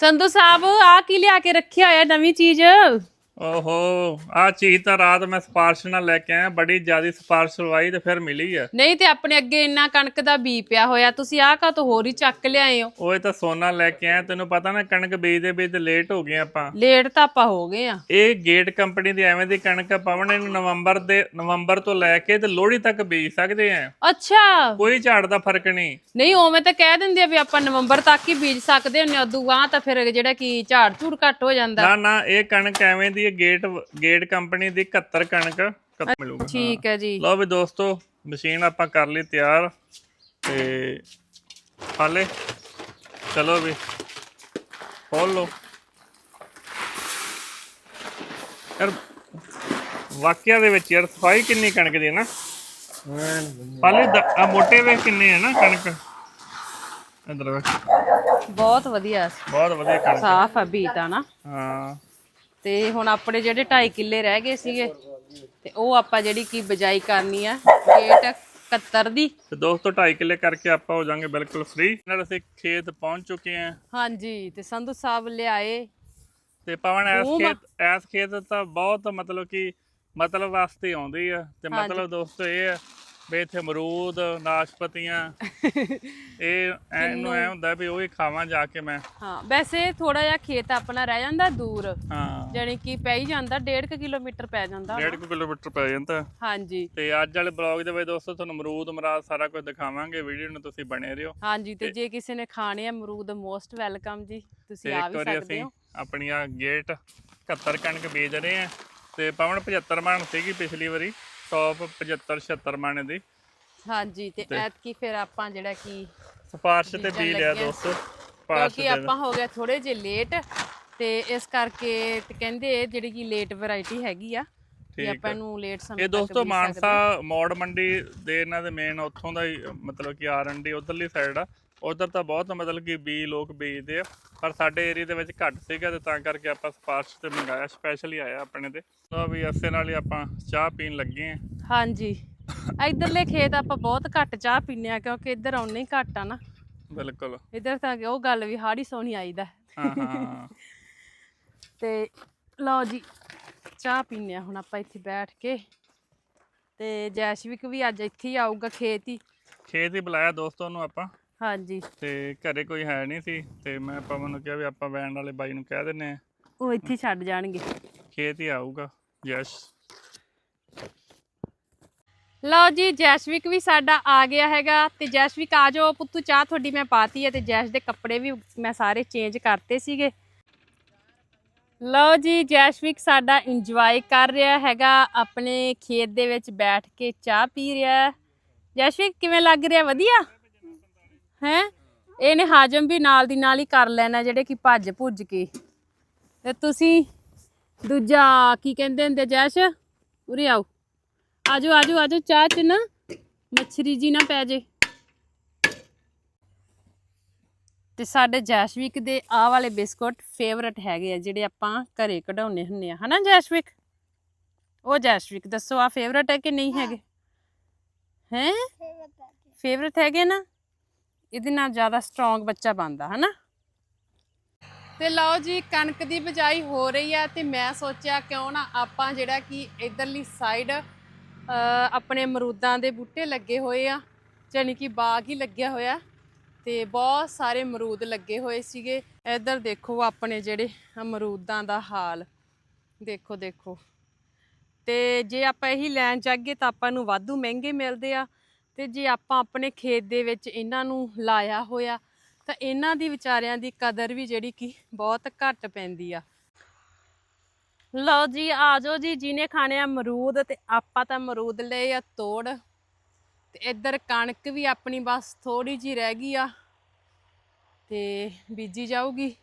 ਸੰਧੂ ਸਾਹਿਬ ਆ ਕੀ ਲਿਆ ਕੇ ਰੱਖਿਆ ਹੋਇਆ ਨਵੀਂ ਚੀਜ਼? ਓਹੋ ਆ ਚੀਜ਼ ਤਾਂ ਰਾਤ ਮੈਂ ਸਪਾਰਸ਼ ਨਾਲ ਲੈ ਕੇ ਆਇਆ ਬੜੀ ਜ਼ਿਆਦੀ ਸਪਾਰਸ਼ ਲਵਾਈ ਤੇ ਫਿਰ ਮਿਲੀ ਆ। ਨਹੀਂ ਤੇ ਆਪਣੇ ਅੱਗੇ ਇੰਨਾ ਕਣਕ ਦਾ ਬੀ ਪਿਆ ਹੋਇਆ ਤੁਸੀਂ ਆਹ ਕਾ ਤੋਂ ਹੋਰ ਹੀ ਚੱਕ ਲਿਆਏ ਹੋ? ਓਏ ਤਾਂ ਸੋਨਾ ਲੈ ਕੇ ਆਇਆ ਤੈਨੂੰ ਪਤਾ ਨਾ ਕਣਕ ਬੀਜਦੇ ਬੀਜਦੇ ਲੇਟ ਹੋ ਗਏ ਆਪਾਂ। ਲੇਟ ਤਾਂ ਆਪਾਂ ਹੋ ਗਏ ਆ। ਇਹ ਗੇਟ ਕੰਪਨੀ ਦੀ ਐਵੇਂ ਦੀ ਕਣਕ ਆ, ਪਵਨ ਇਹਨੂੰ ਨਵੰਬਰ ਦੇ ਨਵੰਬਰ ਤੋਂ ਲੈ ਕੇ ਤੇ ਲੋਹੜੀ ਤੱਕ ਬੀਜ ਸਕਦੇ ਆ। ਅੱਛਾ। ਕੋਈ ਝਾੜ ਦਾ ਫ਼ਰਕ ਨਹੀਂ। ਨਹੀਂ ਉਵੇਂ ਤਾਂ ਕਹਿ ਦਿੰਦੇ ਆ ਵੀ ਆਪਾਂ ਨਵੰਬਰ ਤੱਕ ਹੀ ਬੀਜ ਸਕਦੇ ਹੁੰਨੇ ਉਦੋਂ ਗਾਂ ਤਾਂ ਫਿਰ ਜਿਹੜਾ ਕੀ ਝਾੜ ਝੂੜ ਘੱਟ ਹੋ ਜਾਂਦਾ। ਨਾ ਨਾ ਇਹ ਕਣਕ ਐਵੇਂ ਦੀ ਹੈ ਗੇਟ ਗੇਟ ਕੰਪਨੀ ਦੀ 71 ਕਣਕ ਮਿਲੂਗਾ। ਠੀਕ ਹੈ ਜੀ। ਲਓ ਵੀ ਦੋਸਤੋ ਮਸ਼ੀਨ ਆਪਾਂ ਕਰ ਲਈ ਤਿਆਰ ਤੇ ਹਾਲੇ ਚਲੋ ਵੀ ਖੋਲ ਲਓ। ਯਾਰ ਵਾਕਿਆ ਦੇ ਵਿੱਚ ਯਾਰ ਸਫ਼ਾਈ ਕਿੰਨੀ ਕਣਕ ਦੀ ਹੈ ਨਾ? ਪਾਲੇ ਆ ਮੋਟੇ ਵੇ ਕਿੰਨੇ ਆ ਨਾ ਕਣਕ? ਇਧਰ ਵੇ ਬਹੁਤ ਵਧੀਆ। ਬਹੁਤ ਵਧੀਆ ਕਣਕ। ਸਾਫ਼ ਆ ਬੀ ਤਾਂ ਨਾ। ਹਾਂ। ਤੇ ਹੁਣ ਆਪਣੇ ਜਿਹੜੇ 2.5 ਕਿੱਲੇ ਰਹਿ ਗਏ ਸੀਗੇ ਤੇ ਉਹ ਆਪਾਂ ਜਿਹੜੀ ਕੀ ਬਜਾਈ ਕਰਨੀ ਆ ਗੇਟ 71 ਦੀ। ਤੇ ਦੋਸਤੋ 2.5 ਕਿੱਲੇ ਕਰਕੇ ਆਪਾਂ ਹੋ ਜਾਾਂਗੇ ਬਿਲਕੁਲ ਫ੍ਰੀ ਨਾਲ ਅਸੀਂ ਖੇਤ ਪਹੁੰਚ ਚੁੱਕੇ ਆਂ ਹਾਂਜੀ ਤੇ ਸੰਧੂ ਸਾਹਿਬ ਲਿਆਏ। ਤੇ ਪਵਨ ਐਸ ਖੇਤ ਐਸ ਖੇਤ ਤਾਂ ਬਹੁਤ ਮਤਲਬ ਕਿ ਮਤਲਬ ਵਾਸਤੇ ਆਉਂਦੀ ਆ। ਤੇ ਮਤਲਬ ਦੋਸਤੋ ਇਹ ਆ ਵੀ ਇੱਥੇ ਅਮਰੂਦ ਨਾਸ਼ਪਤੀਆਂ ਇਹ ਐਨੂੰ ਐ ਹੁੰਦਾ ਵੀ ਉਹ ਹੀ ਖਾਵਾਂ ਜਾ ਕੇ ਮੈਂ। ਹਾਂ ਵੈਸੇ ਥੋੜਾ ਜਿਹਾ ਖੇਤ ਆਪਣਾ ਰਹਿ ਜਾਂਦਾ ਦੂਰ। ਹਾਂ। ਜਾਣੀ ਕਿ ਪੈ ਹੀ ਜਾਂਦਾ 1.5 ਕਿਲੋਮੀਟਰ ਪੈ ਜਾਂਦਾ 1.5 ਕਿਲੋਮੀਟਰ ਪੈ ਜਾਂਦਾ। ਹਾਂਜੀ। ਤੇ ਅੱਜ ਵਾਲੇ ਬਲੌਗ ਦੇ ਵਿੱਚ ਦੋਸਤੋ ਤੁਹਾਨੂੰ ਅਮਰੂਦ ਮਰਾਦ ਸਾਰਾ ਕੁਝ ਦਿਖਾਵਾਂਗੇ ਵੀਡੀਓ ਨੂੰ ਤੁਸੀਂ ਬਣੇ ਰਹੋ। ਹਾਂਜੀ ਤੇ ਜੇ ਕਿਸੇ ਨੇ ਖਾਣੇ ਆ ਅਮਰੂਦ ਮੋਸਟ ਵੈਲਕਮ ਜੀ। ਤੁਸੀਂ ਤੇ ਆ ਇੱਕ ਵੀ ਵਾਰੀ ਸਕਦੇ ਅਸੀਂ ਹੋ। ਆਪਣੀਆਂ ਗੇਟ 71 ਕਣਕ ਬੀਜ ਰਹੇ ਆ। ਤੇ ਪਵਨ 75 ਮਣ ਸੀਗੀ ਪਿਛਲੀ ਵਾਰੀ 100 75 76 ਮਣ ਦੀ। ਹਾਂਜੀ ਤੇ ਐਤਕੀ ਫਿਰ ਆਪਾਂ ਜਿਹੜਾ ਕਿ ਸਪਾਰਸ਼ ਤੇ ਬੀਜ ਲਿਆ। ਦੋਸਤੋ ਸਪਾਰਸ਼ ਕਿਉਂਕਿ ਆਪਾਂ ਹੋ ਗਏ ਥੋੜੇ ਜਿਹੇ ਲੇਟ ਤੇ ਇਸ ਕਰਕੇ ਤੇ ਕਹਿੰਦੇ ਜਿਹੜੀ ਕਿ ਲੇਟ ਵੈਰਾਈਟੀ ਹੈਗੀ ਆ ਤੇ ਠੀਕ ਆਪਾਂ ਇਹਨੂੰ ਲੇਟ ਸਮੇਂ ਇਹ ਤੱਕ ਦੋਸਤੋ ਮਾਨਸਾ ਮੋੜ ਮੰਡੀ ਦੇ ਇਹਨਾਂ ਦੇ ਮੇਨ ਉੱਥੋਂ ਦਾ ਹੀ ਮਤਲਬ ਕਿ ਆਰਐਨਡੀ ਉਧਰਲੀ ਸਾਈਡ ਆ। ਉਧਰ ਤਾਂ ਬਹੁਤ ਮਤਲਬ ਕਿ ਬੀ ਲੋਕ ਬੀਜਦੇ ਆ ਪਰ ਸਾਡੇ ਏਰੀਆ ਦੇ ਵਿੱਚ ਘੱਟ ਸੀਗਾ ਤੇ ਤਾਂ ਕਰਕੇ ਆਪਾਂ ਸਪਾਰਸ਼ ਤੇ ਮੰਗਾਇਆ ਸਪੈਸ਼ਲੀ ਆਇਆ ਆਪਣੇ ਤੇ। ਤਾਂ ਵੀ ਐਸੇ ਨਾਲ ਹੀ ਆਪਾਂ ਚਾਹ ਪੀਣ ਲੱਗੇ ਆ। ਹਾਂਜੀ। ਇਧਰਲੇ ਖੇਤ ਆਪਾਂ ਬਹੁਤ ਘੱਟ ਚਾਹ ਪੀਂਦੇ ਆ ਕਿਉਂਕਿ ਇੱਧਰ ਆਉਣੇ ਹੀ ਘੱਟ ਆ ਨਾ। ਬਿਲਕੁਲ। ਇੱਧਰ ਤਾਂ ਉਹ ਗੱਲ ਵੀ ਹਾੜੀ ਸੋਹਣੀ ਆਈਦਾ। ਹਾਂ ਹਾਂ। ਤੇ ਲਓ ਜੀ ਚਾਹ ਪੀਂਦੇ ਆ ਹੁਣ ਆਪਾਂ ਇੱਥੇ ਬੈਠ ਕੇ। ਤੇ ਜੈਸ਼ਵਿਕ ਵੀ ਅੱਜ ਇੱਥੇ ਹੀ ਆਊਗਾ ਖੇਤ ਹੀ। ਖੇਤ ਹੀ ਬੁਲਾਇਆ ਦੋਸਤੋ ਨੂੰ ਆਪਾਂ। ਹਾਂਜੀ। ਤੇ ਘਰੇ ਕੋਈ ਹੈ ਨਹੀਂ ਸੀ ਤੇ ਮੈਂ ਪਵਨ ਨੂੰ ਕਿਹਾ ਵੀ ਆਪਾਂ ਵੈਨ ਵਾਲੇ ਬਾਈ ਨੂੰ ਕਹਿ ਦਿੰਨੇ ਆ ਉਹ ਇੱਥੇ ਛੱਡ ਜਾਣਗੇ। ਖੇਤ ਹੀ ਆਊਗਾ ਯਸ਼ ਲਓ ਜੀ ਜੈਸ਼ਵਿਕ ਵੀ ਸਾਡਾ ਆ ਗਿਆ ਹੈਗਾ ਤੇ ਜੈਸ਼ਵਿਕ ਆ ਜਾਓ ਪੁੱਤੂ ਚਾਹ ਤੁਹਾਡੀ ਮੈਂ ਪਾਤੀ ਹੈ ਤੇ ਜੈਸ਼ ਦੇ ਕੱਪੜੇ ਵੀ ਮੈਂ ਸਾਰੇ ਚੇਂਜ ਕਰਤੇ ਸੀਗੇ। ਲਓ ਜੀ, ਜੈਸ਼ਵਿਕ ਸਾਡਾ ਇੰਜੋਏ ਕਰ ਰਿਹਾ ਹੈਗਾ। ਆਪਣੇ ਖੇਤ ਦੇ ਵਿੱਚ ਬੈਠ ਕੇ ਚਾਹ ਪੀ ਰਿਹਾ ਜੈਸ਼ਵਿਕ, ਕਿਵੇਂ ਲੱਗ ਰਿਹਾ? ਵਧੀਆ? ਹੈ? ਇਹਨੇ ਹਾਜਮ ਵੀ ਨਾਲ ਦੀ ਨਾਲ ਹੀ ਕਰ ਲੈਣਾ, ਜਿਹੜੇ ਕਿ ਭੱਜ ਭੁੱਜ ਕੇ। ਤੇ ਤੁਸੀਂ ਦੂਜਾ, ਕੀ ਕਹਿੰਦੇ ਹੁੰਦੇ ਜੈਸ਼? ਉਰੇ ਆਓ। ਆਜੋ ਆਜੋ ਆਜੋ, ਚਾਹ ਚ ਨਾ ਮੱਛਰੀ ਜੀ ਨਾ ਪੈ ਜੇ। ਤੇ ਸਾਡੇ ਜੈਸ਼ਵਿਕ ਦੇ ਆਹ ਵਾਲੇ ਬਿਸਕੁਟ ਫੇਵਰਟ ਹੈਗੇ ਆ, ਜਿਹੜੇ ਆਪਾਂ ਘਰੇ ਕਢਾਉਨੇ ਹੁੰਨੇ ਆ। ਹਨਾ ਜੈਸ਼ਵਿਕ? ਉਹ ਜੈਸ਼ਵਿਕ ਦੱਸੋ ਆ ਫੇਵਰਟ ਹੈ ਕਿ ਨਹੀਂ ਹੈਗੇ? ਹੈ? ਫੇਵਰਟ ਹੈਗੇ ਨਾ? ਇਹਦੇ ਨਾਲ ਜ਼ਿਆਦਾ ਸਟਰੋਂਗ ਬੱਚਾ ਬਣਦਾ, ਹਨਾ? ਤੇ ਲਓ ਜੀ, ਕਣਕ ਦੀ ਬਿਜਾਈ ਹੋ ਰਹੀ ਆ ਤੇ ਮੈਂ ਸੋਚਿਆ ਕਿਉਂ ਨਾ ਆਪਾਂ ਜਿਹੜਾ ਕਿ ਇਧਰਲੀ ਸਾਈਡ ਆਪਣੇ ਅਮਰੂਦਾਂ ਦੇ ਬੂਟੇ ਲੱਗੇ ਹੋਏ ਆ, ਜਾਣੀ ਕਿ ਬਾਗ ਹੀ ਲੱਗਿਆ ਹੋਇਆ। ਤੇ ਬਹੁਤ ਸਾਰੇ ਅਮਰੂਦ ਲੱਗੇ ਹੋਏ ਸੀਗੇ। ਇੱਧਰ ਦੇਖੋ ਆਪਣੇ ਜਿਹੜੇ ਅਮਰੂਦਾਂ ਦਾ ਹਾਲ। ਦੇਖੋ ਦੇਖੋ। ਤੇ ਜੇ ਆਪਾਂ ਇਹੀ ਲੈਣ ਜਾਗੇ ਤਾਂ ਆਪਾਂ ਨੂੰ ਵਾਧੂ ਮਹਿੰਗੇ ਮਿਲਦੇ ਆ। ਤੇ ਜੇ ਆਪਾਂ ਆਪਣੇ ਖੇਤ ਦੇ ਵਿੱਚ ਇਹਨਾਂ ਨੂੰ ਲਾਇਆ ਹੋਇਆ, ਤਾਂ ਇਹਨਾਂ ਦੀ ਵਿਚਾਰਿਆਂ ਦੀ ਕਦਰ ਵੀ ਜਿਹੜੀ ਕਿ ਬਹੁਤ ਘੱਟ ਪੈਂਦੀ ਆ। ਲਓ ਜੀ, ਆ ਜਾਓ ਜੀ, ਜਿਹਨੇ ਖਾਣੇ ਆ ਅਮਰੂਦ ਤੇ ਆਪਾਂ ਤਾਂ ਅਮਰੂਦ ਲਏ ਆ ਤੋੜ। ਤੇ ਇੱਧਰ ਕਣਕ ਵੀ ਆਪਣੀ ਬਸ ਥੋੜੀ ਜੀ ਰਹਿ ਗਈ ਆ ਤੇ ਬੀਜੀ ਜਾਊਗੀ।